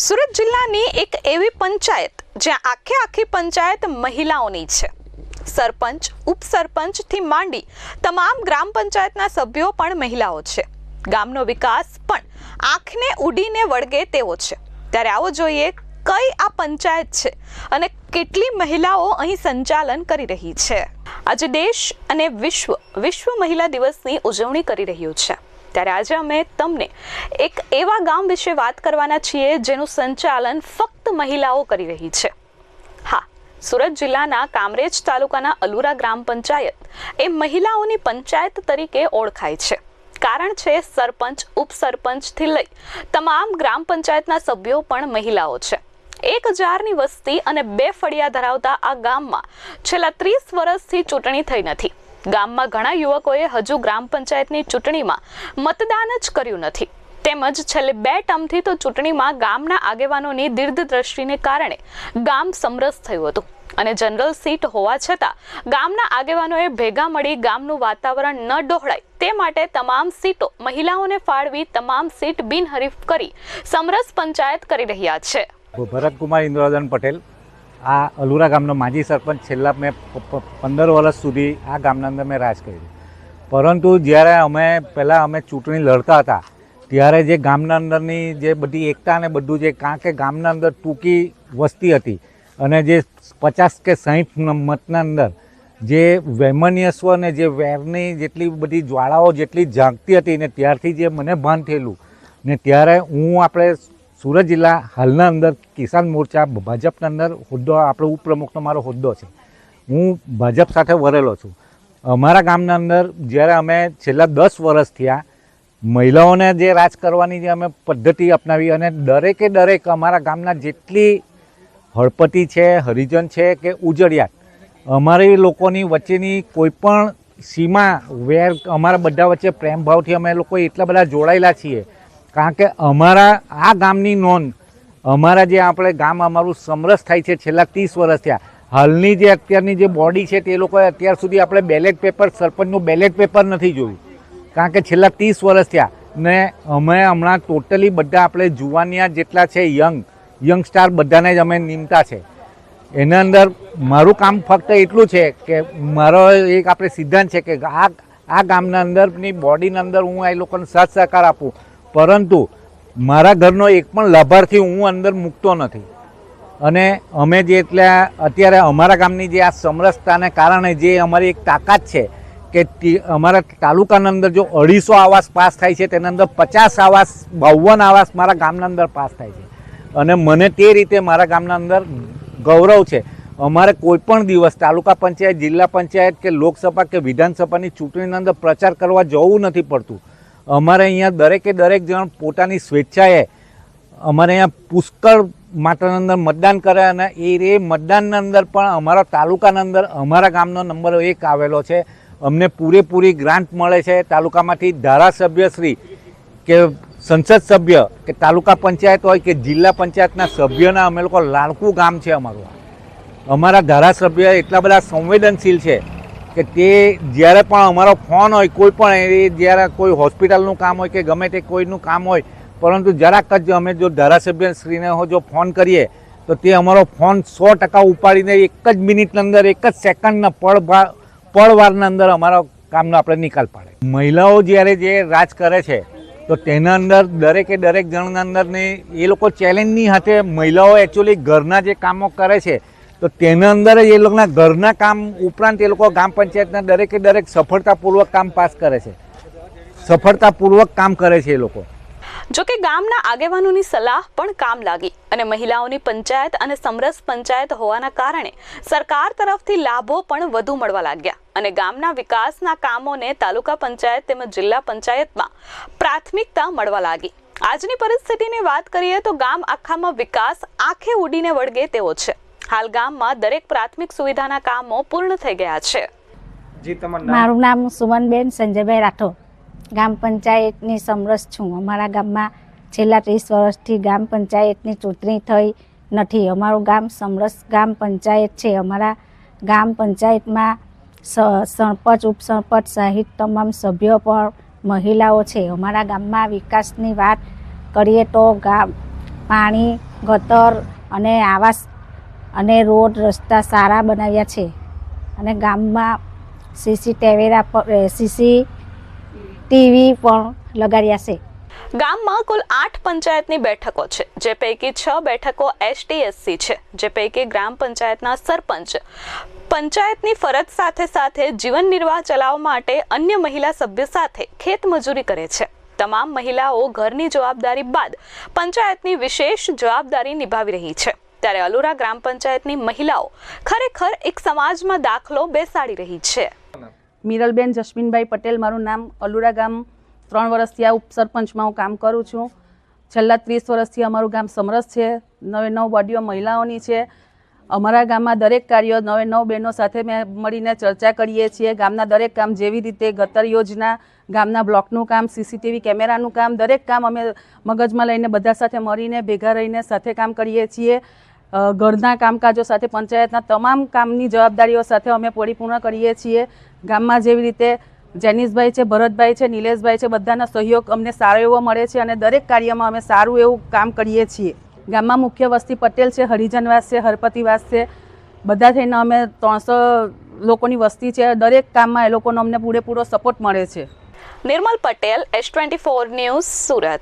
સુરત જિલ્લાની એક એવી પંચાયત જ્યાં આખે આખી પંચાયત મહિલાઓની છે. સરપંચ, ઉપસરપંચથી માંડી તમામ ગ્રામ પંચાયતના સભ્યો પણ મહિલાઓ છે. ગામનો વિકાસ પણ આંખને ઉડીને વળગે તેવો છે. ત્યારે આવો જોઈએ કઈ આ પંચાયત છે અને કેટલી મહિલાઓ અહીં સંચાલન કરી રહી છે. આજે દેશ અને વિશ્વ વિશ્વ મહિલા દિવસની ઉજવણી કરી રહ્યું છે. ત્યારે આજે અમે તમને એક એવા ગામ વિશે વાત કરવાના છીએ જેનું સંચાલન ફક્ત મહિલાઓ કરી રહી છે. હા, સુરત જિલ્લાના કામરેજ તાલુકાના અલુરા ગ્રામ પંચાયત એ મહિલાઓની પંચાયત તરીકે ઓળખાય છે. કારણ છે, સરપંચ, ઉપસરપંચથી લઈ તમામ ગ્રામ પંચાયતના સભ્યો પણ મહિલાઓ છે. એક હજારની વસ્તી અને બે ફળિયા ધરાવતા આ ગામમાં છેલ્લા ત્રીસ વર્ષથી ચૂંટણી થઈ નથી. ગામમાં ઘણા યુવકોએ હજુ ગ્રામ પંચાયતની ચૂંટણીમાં મતદાન જ કર્યું નથી. તેમજ છેલ્લે બે ટર્મથી તો ચૂંટણીમાં ગામના આગેવાનોની દીર્ઘ દ્રષ્ટિને કારણે ગામ સમરસ થયું હતું. અને જનરલ સીટ હોવા છતાં ગામના આગેવાનોએ ભેગા મળી ગામનું વાતાવરણ ન ડહોળાય તે માટે તમામ સીટો મહિલાઓને ફાળવી તમામ સીટ બિનહરીફ કરી સમરસ પંચાયત કરી રહ્યા છે. ભરતકુમાર ઇન્દ્રવર્ધન પટેલ આ અલુરા ગામનો માજી સરપંચ છેલ્લા મેં પંદર વર્ષ સુધી આ ગામના અંદર મેં રાજ કર્યું. પરંતુ જ્યારે અમે પહેલાં અમે ચૂંટણી લડતા હતા, ત્યારે જે ગામના અંદરની જે બધી એકતા ને બધું જે કારણ કે ગામના અંદર ટૂંકી વસ્તી હતી અને જે પચાસ કે સાહીઠ મતના અંદર જે વૈમનસ્વ અને જે વેરની જેટલી બધી જ્વાળાઓ જેટલી જાગતી હતી ને ત્યારથી જે મને ભાન થયેલું ને ત્યારે હું આપણે સુરત જિલ્લા હાલના અંદર કિસાન મોરચા ભાજપના અંદર હોદ્દો, આપણો ઉપપ્રમુખનો મારો હોદ્દો છે. હું ભાજપ સાથે વરેલો છું. અમારા ગામના અંદર જ્યારે અમે છેલ્લા દસ વર્ષ થયા, મહિલાઓને જે રાજ કરવાની જે અમે પદ્ધતિ અપનાવી અને દરેકે દરેક અમારા ગામના જેટલી હળપતિ છે, હરિજન છે કે ઉજળિયાત, અમારી લોકોની વચ્ચેની કોઈપણ સીમા વેર, અમારા બધા વચ્ચે પ્રેમભાવથી અમે લોકો એટલા બધા જોડાયેલા છીએ કારણ કે અમારા, આ ગામની નોંધ, અમારા જે આપણે ગામ અમારું સમરસ થાય છે, છેલ્લા ત્રીસ વર્ષ થયા. હાલની જે અત્યારની જે બોડી છે, તે લોકોએ અત્યાર સુધી આપણે બેલેટ પેપર સરપંચનું બેલેટ પેપર નથી જોયું. કારણ કે છેલ્લા ત્રીસ વર્ષ થયા. ને અમે હમણાં ટોટલી બધા આપણે જુવાનિયા જેટલા છે યંગ યંગ સ્ટાર બધાને જ અમે નિમતા છે. એના અંદર મારું કામ ફક્ત એટલું છે કે મારો એક આપણે સિદ્ધાંત છે કે આ આ ગામના અંદરની બોડીના અંદર હું એ લોકોને સાથ સહકાર આપું. પરંતુ મારા ઘરનો એક પણ લાભાર્થી હું અંદર મૂકતો નથી. અને અમે જે એટલે અત્યારે અમારા ગામની જે આ સમરસતાને કારણે જે અમારી એક તાકાત છે કે અમારા તાલુકાના અંદર જો અઢીસો આવાસ પાસ થાય છે, તેના અંદર પચાસ આવાસ, બાવન આવાસ મારા ગામના અંદર પાસ થાય છે. અને મને તે રીતે મારા ગામના અંદર ગૌરવ છે. અમારે કોઈ પણ દિવસ તાલુકા પંચાયત, જિલ્લા પંચાયત કે લોકસભા કે વિધાનસભાની ચૂંટણીના અંદર પ્રચાર કરવા જવું નથી પડતું. અમારે અહીંયા દરેકે દરેક જણ પોતાની સ્વેચ્છાએ અમારે અહીંયા પુષ્કળ માટેના અંદર મતદાન કરે અને એ રે મતદાનના અંદર પણ અમારા તાલુકાના અંદર અમારા ગામનો નંબર એક આવેલો છે. અમને પૂરેપૂરી ગ્રાન્ટ મળે છે. તાલુકામાંથી ધારાસભ્યશ્રી કે સંસદ સભ્ય કે તાલુકા પંચાયત હોય કે જિલ્લા પંચાયતના સભ્યના અમે લોકો લાડકું ગામ છે અમારું. અમારા ધારાસભ્ય એટલા બધા સંવેદનશીલ છે. કે તે જ્યારે પણ અમારો ફોન હોય, કોઈ પણ એ જ્યારે કોઈ હોસ્પિટલનું કામ હોય કે ગમે તે કોઈનું કામ હોય, પરંતુ જરાક જ અમે જો ધારાસભ્યશ્રીને જો ફોન કરીએ, તો તે અમારો ફોન સો ટકા ઉપાડીને એક જ મિનિટની અંદર, એક જ સેકન્ડના પળ પળવારના અંદર અમારો કામનો આપણે નિકાલ પાડે. મહિલાઓ જ્યારે જે રાજ કરે છે, તો તેના અંદર દરેકે દરેક જણના અંદરની એ લોકો ચેલેન્જની સાથે મહિલાઓ એકચ્યુઅલી ઘરના જે કામો કરે છે તો તેના અંદર એ લોકોના ઘરના કામ ઉપરાંત એ લોકો ગામ પંચાયતના દરેકે દરેક સફળતાપૂર્વક કામ પાસ કરે છે. સફળતાપૂર્વક કામ કરે છે એ લોકો. જો કે ગામના આગેવાનોની સલાહ પણ કામ લાગી અને મહિલાઓની પંચાયત અને સમરસ પંચાયત હોવાના કારણે સરકાર તરફથી લાભો પણ વધુ મળવા લાગ્યા અને ગામના વિકાસના કામોને તાલુકા પંચાયત તેમજ જિલ્લા પંચાયતમાં પ્રાથમિકતા મળવા લાગી. આજની પરિસ્થિતિની વાત કરીએ તો ગામ આખામાં વિકાસ આંખે ઉડીને વળગે તેવો છે. હાલ ગામમાં દરેક પ્રાથમિક સુવિધાના કામો પૂર્ણ થઈ ગયા છે. જી તમારું નામ? મારું નામ સુમનબેન સંજયભાઈ રાઠોડ. ગામ પંચાયતની સમરસ છું. અમારા ગામમાં છેલ્લા ત્રીસ વર્ષથી ગામ પંચાયતની ચૂંટણી થઈ નથી. અમારું ગામ સમરસ ગામ પંચાયત છે. અમારા ગામ પંચાયતમાં સ- સરપંચ ઉપસરપંચ સહિત તમામ સભ્યો પણ મહિલાઓ છે. અમારા ગામમાં વિકાસની વાત કરીએ તો ગામ પાણી ગટર અને આવાસ અને રોડ રસ્તા સારા બનાવ્યા છે. અને ગામમાં સીસી ટેવેરા પર સીસી ટીવી પણ લગાડ્યા છે. ગામમાં કુલ આઠ પંચાયતની બેઠકો છે, જે પૈકી છ બેઠકો એસટીએસસી છે, જે પૈકી ગ્રામ પંચાયતના સરપંચ પંચાયતની ફરજ સાથે સાથે જીવન નિર્વાહ ચલાવવા માટે અન્ય મહિલા સભ્ય સાથે ખેતમજૂરી કરે છે. તમામ મહિલાઓ ઘરની જવાબદારી બાદ પંચાયતની વિશેષ જવાબદારી નિભાવી રહી છે. ત્યારે અલુરા ગ્રામ પંચાયતની મહિલાઓ ખરેખર એક સમાજમાં દાખલો બેસાડી રહી છે. મિરલબેન, જસ્મીનભાઈ પટેલ, મારું નામ અલુરા ગામ ત્રણ વર્ષથી આ ઉપસરપંચમાં હું કામ કરું છું. છેલ્લા ત્રીસ વર્ષથી અમારું ગામ સમરસ છે નવે નવ બોડીઓ મહિલાઓની છે. અમારા ગામમાં દરેક કાર્યો નવે નવ બહેનો સાથે મેં મળીને ચર્ચા કરીએ છીએ. ગામના દરેક કામ જેવી રીતે ગતર યોજના, ગામના બ્લોકનું કામ, સીસીટીવી કેમેરાનું કામ, દરેક કામ અમે મગજમાં લઈને બધા સાથે મળીને, ભેગા રહીને સાથે કામ કરીએ છીએ. ઘરના કામકાજો સાથે, પંચાયતના તમામ કામની જવાબદારીઓ સાથે અમે પરિપૂર્ણ કરીએ છીએ. ગામમાં જેવી રીતે જેનિસભાઈ છે, ભરતભાઈ છે, નિલેશભાઈ છે, બધાના સહયોગ અમને સારો એવો મળે છે અને દરેક કાર્યમાં અમે સારું એવું કામ કરીએ છીએ. ગામમાં મુખ્ય વસ્તી પટેલ છે, હરિજનવાસ છે, હરપતિવાસ છે. બધા થઈને અમે ત્રણસો લોકોની વસ્તી છે. દરેક કામમાં એ લોકોનો અમને પૂરેપૂરો સપોર્ટ મળે છે. Nirmal Patel, S twenty four news Surat.